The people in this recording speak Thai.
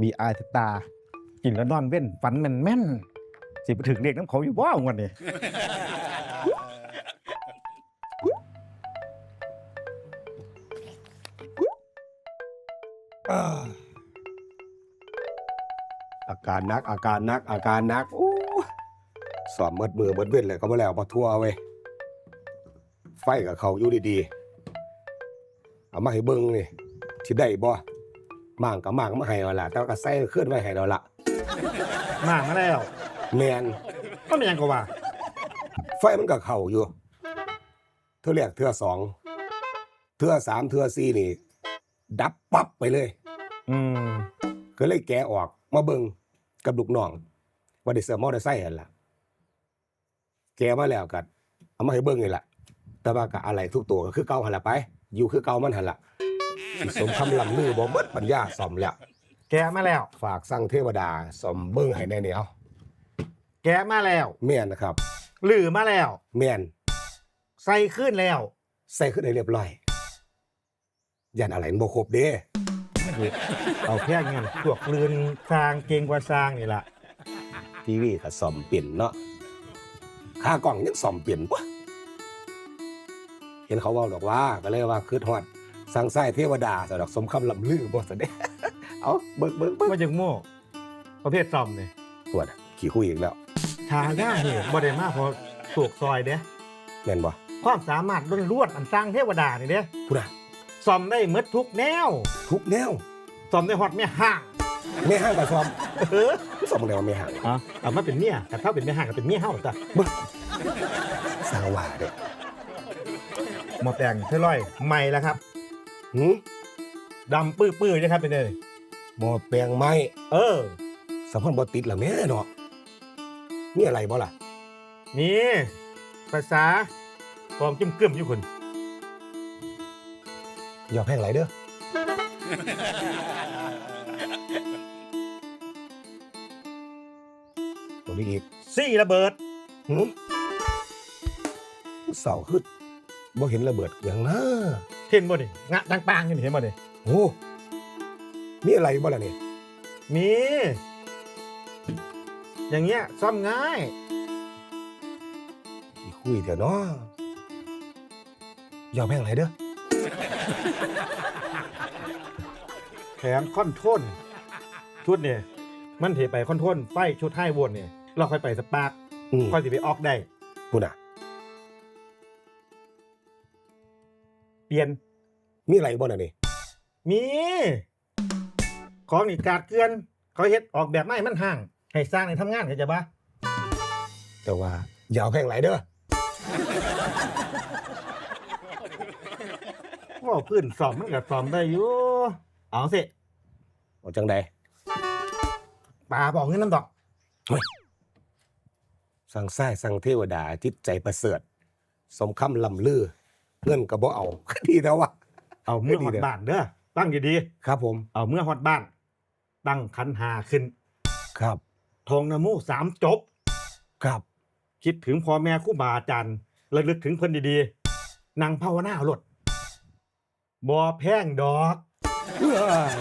บีอาสตา กินแล้วนอนเว้นฝันแม่นแม่นๆสิไปถึงเรียกน้ำเขาอยู่บ้างวันนี้อาการนักอาการนักอาการนักโอ้สอบเมิดมือเมิดเว้นเลยก็มาแล้วมาทั่วเว้ยไฟกับเขาอยู่ดีๆเอามาให้เบิ้งนี่ที่ได้บ่ มั่างกับมั่างก็มาให้เอาละแต่ว่าก็ใส่เคลื่อนไว้ให้เราละมามาแล้วแมนก็ไม่ยังก็ว่า ไฟมันกับเขาอยู่ เทื่อแรกเทื่อสองเทื่อสามเทื่อสี่นี่ ดับปั๊บไปเลย อืมก็เลยแกะออกมาเบิงกับลูกน้องว่าได้เสือมอเตอร์ไซค์หั่นล่ะ แกะมาแล้วกันเอามาให้เบิ่งนี่แหละแต่ว่าก็อะไรทุกตัวก็คือเก่าหั่นล่ะไป อยู่คือเก่ามันหั่นล่ะ สิสมคำลำลือบ่หมดปัญญาซ่อมแล้ว แกะมาแล้ว ฝากสั่งเทวดาซ่อมเบิ่งให้แน่เหนียวแกะมาแล้วแม่นนะครับหลือมาแล้ว แม่นใส่ขึ้นแล้ว ใส่ขึ้นได้เรียบร้อยยันอะไรมันบ่ครบเด้เอาแค่เงินพวกลืนสร้างเก่งกว่าสร้างนี่ล่ะทีวีก็ซ่อมเปลี่ยนเนาะค่ากล้องยังซ่อมเปลี่ยนปะเห็นเขาเว่าดอกว่าก็เลยว่าคือฮอด สั่งไส้เทวดาสำหรับสมคำลำลือบ่ซะเด้เอาเบิกเบิกเบิกว่าจังโม่ประเภทซ่อมนี่ปวดอะขี่คุยอีกแล้วทาย่านี่บ่ได้มาเพอถูกซอยเด้แม่นบ่ความสามารถล้วนๆอันสร้างเทวดานี่เด้พูดอะซ่อมได้หมดทุกแนว ทุกแนวซ่อมได้ฮอดแม่ห้างแม่ห้างกับซ่อมเออซ่อมแนวแม่ห้างอ๋อเอามาเป็นเมียแต่ถ้าเป็นแม่ห้างก็เป็นเมียเฮาจ้ะสร้างว่าเด้หมอแต่งเท่ร้อยใหม่แล้วครับ หืมดำปื้อๆนะครับเป็นเลยหม้อแปลงไม้เออสะพอนบ่ติดละแม่เนาะมีอะไรบ่ล่ะ นี่ภาษาฟองจิ้มกึ้มอยู่คุณอย่าแพงไหลเด้อ ตัวนี้อีก ซี่ระเบิดหืมเสาขึ้น บ่เห็นระเบิดอย่างนะเห็นบ่นี่งะดังปางนี่เห็นบ่นี่โอ้มีอะไรบ่ล่ะเนี่ยมี อย่างเงี้ยซ่อมง่าย อีคุยเถอะเนาะอย่าแพงไหลเด้อแถมคอนโทรลชุดเนี่ยมันเทไปคอนโทรลไฟชุดให้วนเนี่ย เราค่อยไปสปาร์คอืมค่อยสิไปออกได้พูดน่ะ เปลี่ยนมีอะไรบ่ล่ะนี่มี ของนี่กาดเกลือนเขาเฮ็ดออกแบบไม่มันห่าง ให้สร้างในทำงานเข้าใจปะแต่ว่าอย่าเอาแพงไหลเด้อว่าพื้นสอมมันก็สอมได้อยู่เอาสิเอาจังใดป่าบอกเงินน้ำดอก สั่งไส้สั่งเทวดาจิตใจประเสริฐ สมคำลำลือ เงินก็บ่เอา ดีแล้ววะ เอาเมื่อดีฮอดเด้อบ้านเด้อตั้งดีครับผม ๆเอาเมื่อฮอดบ้าน ตั้งคันหาขึ้นครับ ทองนะมูสามจบ ครับ คิดถึงพ่อแม่ครู่บาอาจารย์ระลึกถึงเพิ่นดีๆนั่งภาวนาเอาโลดบ่แพงดอก เอ้ย